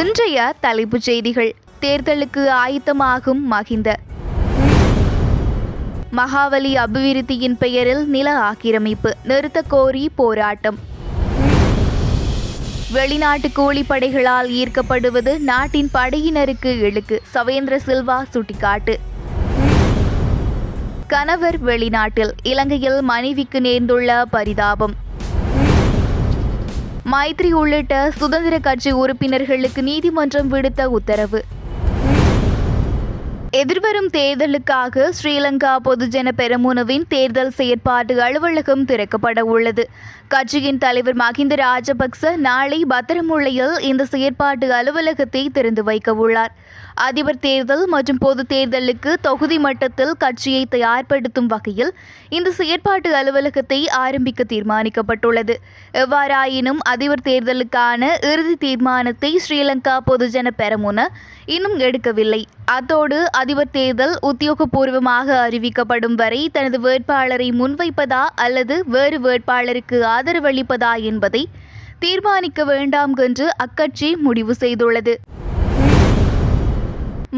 இன்றைய தலைப்புச் செய்திகள் தேர்தலுக்கு ஆயத்தமாகும் மகிந்த. மகாவலி அபிவிருத்தியின் பெயரில் நில ஆக்கிரமிப்பு நிறுத்த கோரி போராட்டம். வெளிநாட்டு கூலிப்படைகளால் ஈர்க்கப்படுவது நாட்டின் படையினருக்கு இழுக்கு சவேந்திர சில்வா சுட்டிக்காட்டு. கணவர் வெளிநாட்டில் இலங்கையில் மனைவிக்கு நேர்ந்துள்ள பரிதாபம். மைத்ரி உள்ளிட்ட சுதந்திர கட்சி உறுப்பினர்களுக்கு நீதிமன்றம் விடுத்த உத்தரவு. எதிர்வரும் தேர்தலுக்காக ஸ்ரீலங்கா பொதுஜன பெரமுனவின் தேர்தல் செயற்பாட்டு அலுவலகம் திறக்கப்பட உள்ளது. கட்சியின் தலைவர் மஹிந்த ராஜபக்ச நாளை பத்திரமுள்ளையில் இந்த செயற்பாட்டு அலுவலகத்தை திறந்து வைக்க உள்ளார். அதிபர் தேர்தல் மற்றும் பொது தேர்தலுக்கு தொகுதி மட்டத்தில் கட்சியை தயார்படுத்தும் வகையில் இந்த செயற்பாட்டு அலுவலகத்தை ஆரம்பிக்க தீர்மானிக்கப்பட்டுள்ளது. எவ்வாறாயினும் அதிபர் தேர்தலுக்கான இறுதி தீர்மானத்தை ஸ்ரீலங்கா பொதுஜன பெரமுன இன்னும் எடுக்கவில்லை. அத்தோடு அதிபர் தேர்தல் உத்தியோகபூர்வமாக அறிவிக்கப்படும் வரை தனது வேட்பாளரை முன்வைப்பதா அல்லது வேறு வேட்பாளருக்கு ஆதரவளிப்பதா என்பதை தீர்மானிக்க வேண்டாம் என்று அக்கட்சி முடிவு செய்துள்ளது.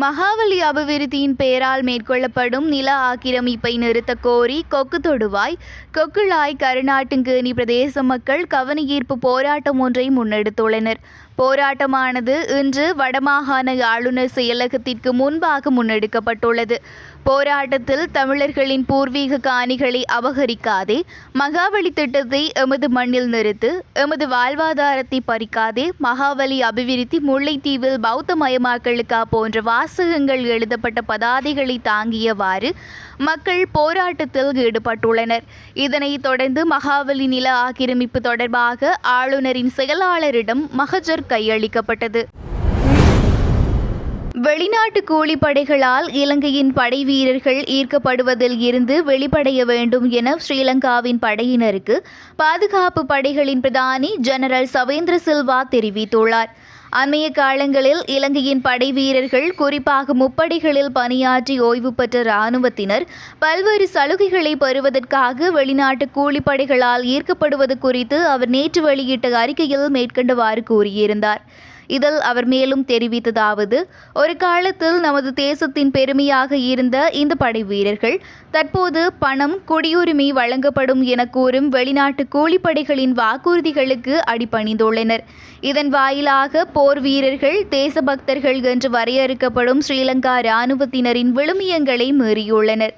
மகாவலி அபிவிருத்தியின் பெயரால் மேற்கொள்ளப்படும் நில ஆக்கிரமிப்பை நிறுத்தக் கோரி கொக்கு தொடுவாய். கொக்குழாய் கருநாட்டுங்கேணி பிரதேச மக்கள் கவனஈர்ப்பு போராட்டம் ஒன்றை முன்னெடுத்துள்ளனர். போராட்டமானது இன்று வடமாகாண ஆளுநர் செயலகத்திற்கு முன்பாக முன்னெடுக்கப்பட்டுள்ளது. போராட்டத்தில் தமிழர்களின் பூர்வீக காணிகளை அபகரிக்காதே மகாவலி திட்டத்தை எமது மண்ணில் நிறுத்து எமது வாழ்வாதாரத்தை பறிக்காதே மகாவலி அபிவிருத்தி முல்லைத்தீவில் பௌத்த மயமாக்கலுக்கா போன்ற வாசகங்கள் எழுதப்பட்ட பதாதைகளை தாங்கியவாறு மக்கள் போராட்டத்தில் ஈடுபட்டுள்ளனர். இதனைத் தொடர்ந்து மகாவலி நில ஆக்கிரமிப்பு தொடர்பாக ஆளுநரின் செயலாளரிடம் மகஜர் கையளிக்கப்பட்டது. வெளிநாட்டு கூலிப்படைகளால் இலங்கையின் படை வீரர்கள் ஈர்க்கப்படுவதில் இருந்து வெளிப்படைய வேண்டும் என ஸ்ரீலங்காவின் படையினருக்கு பாதுகாப்பு படைகளின் பிரதானி ஜெனரல் சவேந்திர சில்வா தெரிவித்துள்ளார். அண்மைய காலங்களில் இலங்கையின் படை வீரர்கள் குறிப்பாக முப்படைகளில் பணியாற்றி ஓய்வு பெற்ற இராணுவத்தினர் பல்வேறு சலுகைகளை பெறுவதற்காக வெளிநாட்டு கூலிப்படைகளால் ஈர்க்கப்படுவது குறித்து அவர் நேற்று வெளியிட்ட அறிக்கையில் மேற்கண்டவாறு கூறியிருந்தார். இதில் அவர் மேலும் தெரிவித்ததாவது ஒரு காலத்தில் நமது தேசத்தின் பெருமையாக இருந்த இந்த படை வீரர்கள் தற்போது பணம் குடியுரிமை வழங்கப்படும் என கூறும் வெளிநாட்டு கூலிப்படைகளின் வாக்குறுதிகளுக்கு அடிபணிந்துள்ளனர். இதன் வாயிலாக போர் வீரர்கள் தேசபக்தர்கள் என்று வரையறுக்கப்படும் ஸ்ரீலங்கா இராணுவத்தினரின் விழுமியங்களை மீறியுள்ளனர்.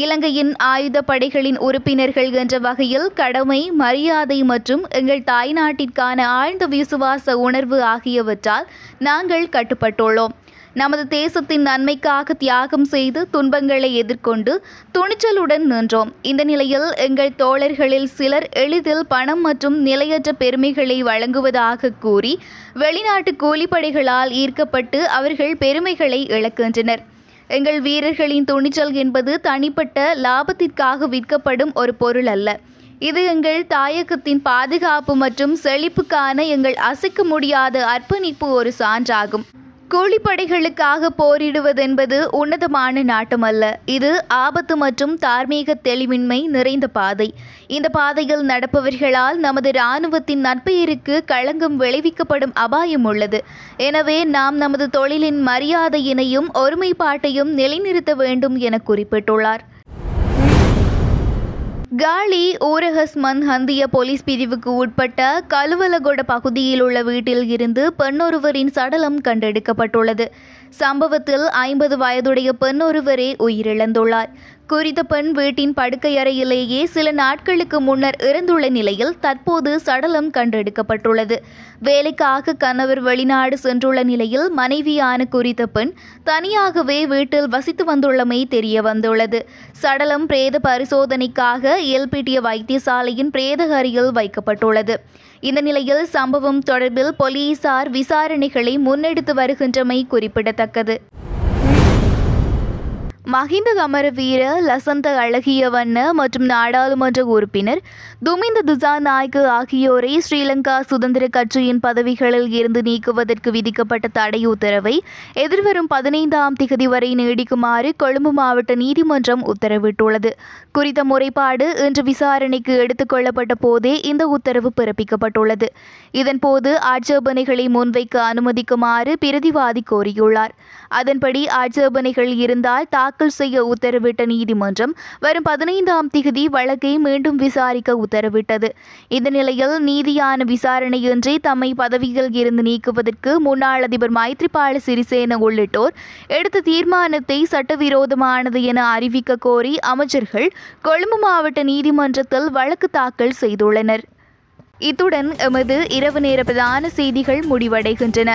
இலங்கையின் ஆயுத படைகளின் உறுப்பினர்கள் என்ற வகையில் கடமை மரியாதை மற்றும் எங்கள் தாய்நாட்டிற்கான ஆழ்ந்த விசுவாச உணர்வு ஆகியவற்றால் நாங்கள் கட்டுப்பட்டுள்ளோம். நமது தேசத்தின் நன்மைக்காக தியாகம் செய்து துன்பங்களை எதிர்கொண்டு துணிச்சலுடன் நின்றோம். இந்த நிலையில் எங்கள் தோழர்களில் சிலர் எளிதில் பணம் மற்றும் நிலையற்ற பெருமைகளை வழங்குவதாக கூறி வெளிநாட்டு கூலிப்படைகளால் ஈர்க்கப்பட்டு அவர்கள் பெருமைகளை இழக்கின்றனர். எங்கள் வீரர்களின் துணிச்சல் என்பது தனிப்பட்ட லாபத்திற்காக விற்கப்படும் ஒரு பொருள் அல்ல. இது எங்கள் தாயகத்தின் பாதுகாப்பு மற்றும் செழிப்புக்கான எங்கள் அசைக்க முடியாத அர்ப்பணிப்பு ஒரு சான்றாகும். கூலிப்படைகளுக்காக போரிடுவதென்பது உன்னதமான நாட்டமல்ல. இது ஆபத்து மற்றும் தார்மீக தெளிவின்மை நிறைந்த பாதை. இந்த பாதையில் நடப்பவர்களால் நமது இராணுவத்தின் நட்பெயருக்கு களங்கம் விளைவிக்கப்படும் அபாயம் உள்ளது. எனவே நாம் நமது தொழிலின் மரியாதையினையும் ஒருமைப்பாட்டையும் நிலைநிறுத்த வேண்டும் என குறிப்பிட்டுள்ளார். காலி ஊரகஸ்மன் ஹந்திய போலீஸ் பிரிவுக்கு உட்பட்ட கலுவலகொட பகுதியில் உள்ள வீட்டில் இருந்து பெண்ணொருவரின் சடலம் கண்டெடுக்கப்பட்டுள்ளது. சம்பவத்தில் ஐம்பது வயதுடைய பெண் ஒருவரே உயிரிழந்துள்ளார். குறித்த பெண் வீட்டின் படுக்கையறையிலேயே சில நாட்களுக்கு முன்னர் இறந்துள்ள நிலையில் தற்போது சடலம் கண்டெடுக்கப்பட்டுள்ளது. வேலைக்காக கணவர் வெளிநாடு சென்றுள்ள நிலையில் மனைவியான குறித்த பெண் தனியாகவே வீட்டில் வசித்து வந்துள்ளமை தெரிய வந்துள்ளது சடலம் பிரேத பரிசோதனைக்காக எல்பிடிய வைத்தியசாலையின் பிரேத அறையில் வைக்கப்பட்டுள்ளது. இந்த நிலையில் சம்பவம் தொடர்பில் போலீசார் விசாரணைகளை முன்னெடுத்து வருகின்றமை குறிப்பிடத்தக்கது. மஹிந்த கமரவீர லசந்த அழகியவண்ண மற்றும் நாடாளுமன்ற உறுப்பினர் துமிந்த துசாநாயக்கு ஆகியோரை ஸ்ரீலங்கா சுதந்திர கட்சியின் பதவிகளில் இருந்து நீக்குவதற்கு விதிக்கப்பட்ட தடை உத்தரவை எதிர்வரும் பதினைந்தாம் திகதி வரை நீடிக்குமாறு கொழும்பு மாவட்ட நீதிமன்றம் உத்தரவிட்டுள்ளது. குறித்த முறைப்பாடு இன்று விசாரணைக்கு எடுத்துக் கொள்ளப்பட்ட போதே இந்த உத்தரவு பிறப்பிக்கப்பட்டுள்ளது. இதன்போது ஆட்சேபனைகளை முன்வைக்க அனுமதிக்குமாறு பிரதிவாதி கோரியுள்ளார். அதன்படி ஆட்சேபனைகள் இருந்தால் தாக்கல் செய்ய உத்தரவிட்ட நீதிமன்றம் வரும் பதினைந்தாம் திகதி வழக்கை மீண்டும் விசாரிக்க உத்தரவிட்டது. இந்த நிலையில் நீதியான விசாரணையின்றி தம்மை பதவியில் இருந்து நீக்குவதற்கு முன்னாள் அதிபர் மைத்ரிபால சிறிசேன உள்ளிட்டோர் எடுத்த தீர்மானத்தை சட்டவிரோதமானது என அறிவிக்க கோரி அமைச்சர்கள் கொழும்பு மாவட்ட நீதிமன்றத்தில் வழக்கு தாக்கல் செய்துள்ளனர். இத்துடன் எமது இரவு நேர பிரதான செய்திகள் முடிவடைகின்றன.